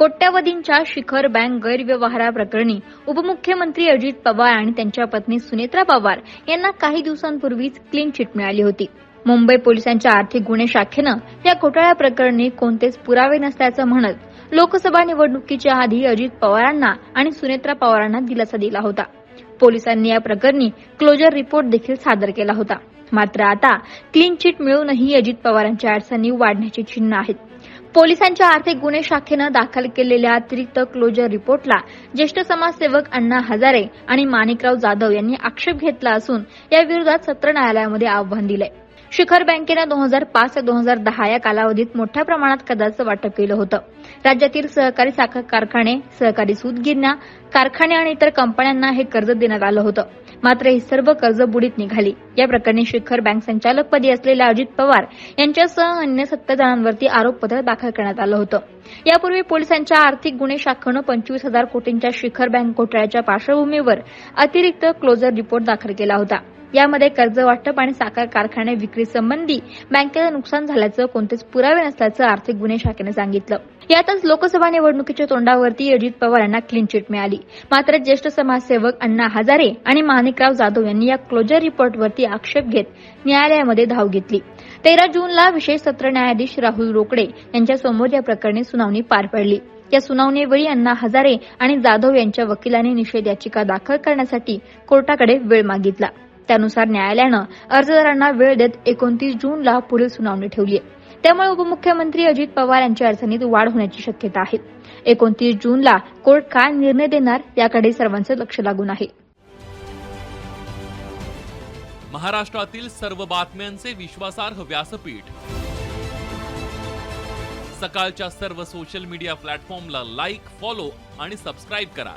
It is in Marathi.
कोट्यावधींच्या शिखर बँक गैरव्यवहाराप्रकरणी उपमुख्यमंत्री अजित पवार आणि त्यांच्या पत्नी सुनेत्रा पवार यांना काही दिवसांपूर्वीच क्लीन चिट मिळाली होती. मुंबई पोलिसांच्या आर्थिक गुन्हे शाखेनं या घोटाळ्याप्रकरणी कोणतेच पुरावे नसल्याचं म्हणत लोकसभा निवडणुकीच्या आधी अजित पवारांना आणि सुनेत्रा पवारांना दिलासा दिला होता. पोलिसांनी या प्रकरणी क्लोजर रिपोर्ट देखील सादर केला होता. मात्र आता क्लीन चिट मिळूनही अजित पवारांच्या अडचणी वाढण्याची चिन्ह आहेत. पोलिसांच्या आर्थिक गुन्हे शाखेनं दाखल केलेल्या अतिरिक्त क्लोजर रिपोर्टला ज्येष्ठ समाजसेवक अण्णा हजारे आणि माणिकराव जाधव यांनी आक्षेप घेतला असून याविरोधात सत्र न्यायालयामध्ये आव्हान दिलंय. शिखर बँकेनं दोन हजार पाच ते दोन हजार दहा या कालावधीत मोठ्या प्रमाणात कर्जाचं वाटप केलं होतं. राज्यातील सहकारी साखर कारखाने सहकारी सूत गिरण्या कारखाने आणि इतर कंपन्यांना हे कर्ज देण्यात आलं होतं. मात्र ही सर्व कर्ज बुडीत निघाली. या प्रकरणी शिखर बँक संचालकपदी असलेल्या अजित पवार यांच्यासह अन्य सत्तर जणांवरती आरोपपत्र दाखल करण्यात आलं होतं. यापूर्वी पोलिसांच्या आर्थिक गुन्हे शाखेनं पंचवीस हजार कोटींच्या शिखर बँक घोटाळ्याच्या पार्श्वभूमीवर अतिरिक्त क्लोजर रिपोर्ट दाखल केला होता. यामध्ये कर्ज वाटप आणि साखर कारखाने विक्री संबंधी बँकेचं नुकसान झाल्याचं कोणतेच पुरावे नसल्याचं आर्थिक गुन्हे शाखेने सांगितलं. यातच लोकसभा निवडणुकीच्या तोंडावरती अजित पवार यांना क्लीन चिट मिळाली. मात्र ज्येष्ठ समाजसेवक अण्णा हजारे आणि माणिकराव जाधव यांनी या क्लोजर रिपोर्टवरती आक्षेप घेत न्यायालयामध्ये धाव घेतली. तेरा जूनला विशेष सत्र न्यायाधीश राहुल रोकडे यांच्या समोर या प्रकरणी सुनावणी पार पडली. या सुनावणीवेळी अण्णा हजारे आणि जाधव यांच्या वकिलांनी निषेध याचिका दाखल करण्यासाठी कोर्टाकडे वेळ मागितला. त्यानुसार न्यायालयानं अर्जदारांना वेळ देत एकोणतीस जूनला पुढील सुनावणी ठेवली आहे. त्यामुळे उपमुख्यमंत्री अजित पवार यांच्या अडचणीत वाढ होण्याची शक्यता आहे. एकोणतीस जूनला कोर्ट काय निर्णय देणार याकडे सर्वांचं लक्ष लागून आहे. महाराष्ट्रातील सर्व बातम्यांचे विश्वासार्ह व्यासपीठ. सकाळच्या सर्व सोशल मीडिया प्लॅटफॉर्मला लाईक फॉलो आणि सबस्क्राईब करा.